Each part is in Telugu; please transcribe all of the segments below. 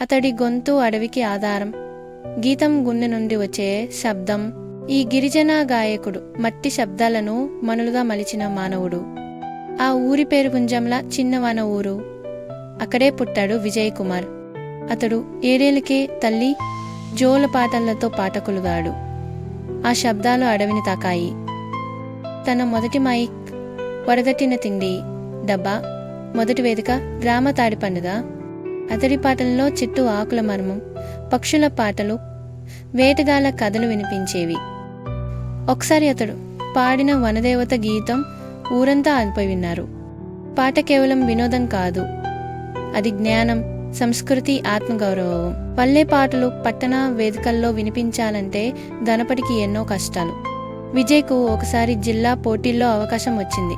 అతడి గొంతు అడవికి ఆధారం. గీతం గుండె నుండి వచ్చే శబ్దం. ఈ గిరిజన గాయకుడు మట్టి శబ్దాలను మనులుగా మలిచిన మానవుడు. ఆ ఊరి పేరు గుంజంల చిన్నవాన ఊరు. అక్కడే పుట్టాడు విజయ్ కుమార్. అతడు ఏడేళ్ళకే తల్లి జోల పాటలతో పాటకులుగాడు ఆ శబ్దాలు అడవిని తాకాయి. తన మొదటి మైక్ వడగట్టిన తిండి డబ్బా మొదటి వేదిక గ్రామ తాడి పండుగ అతడి పాటల్లో చెట్టు ఆకుల మర్మం పక్షుల పాటలు వేటగాళ్ళ కథలు వినిపించేవి. ఒకసారి అతడు పాడిన వనదేవత గీతం ఊరంతా ఆగిపోయి విన్నారు. పాట కేవలం వినోదం కాదు అది జ్ఞానం సంస్కృతి ఆత్మగౌరవం. పల్లె పాటలు పట్టణ వేదికల్లో వినిపించాలంటే ధనపడికి ఎన్నో కష్టాలు. విజయ్కు ఒకసారి జిల్లా పోటీల్లో అవకాశం వచ్చింది.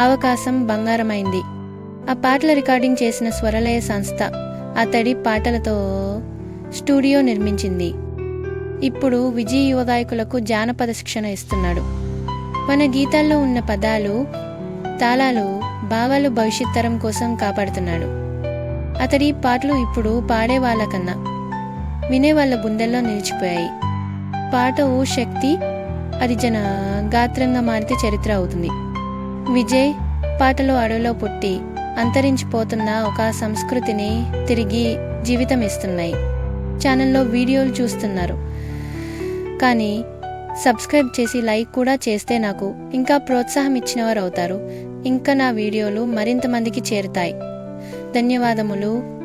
అవకాశం బంగారమైంది. ఆ పాటల రికార్డింగ్ చేసిన స్వరలయ సంస్థ అతడి పాటలతో స్టూడియో నిర్మించింది. ఇప్పుడు విజయ్ యువగాయకులకు జానపద శిక్షణ ఇస్తున్నాడు. మన గీతాల్లో ఉన్న పదాలు తాళాలు భావాలు భవిష్యత్ తరం కోసం కాపాడుతున్నాడు. అతడి పాటలు ఇప్పుడు పాడే వాళ్ళకన్నా వినే వాళ్ళ గుండెల్లో నిలిచిపోయాయి. పాట ఓ శక్తి అది జన గాత్రంగా మారితే చరిత్ర అవుతుంది. విజయ్ పాటలు అడవిలో పుట్టి అంతరించిపోతున్న ఒక సంస్కృతిని తిరిగి జీవితం ఇస్తున్నాయి ఛానల్లో వీడియోలు చూస్తున్నారు. కానీ సబ్స్క్రైబ్ చేసి లైక్ కూడా చేస్తే నాకు ఇంకా ప్రోత్సాహం ఇచ్చినవారు అవుతారు ఇంకా నా వీడియోలు మరింత మందికి చేరుతాయి. ధన్యవాదములు.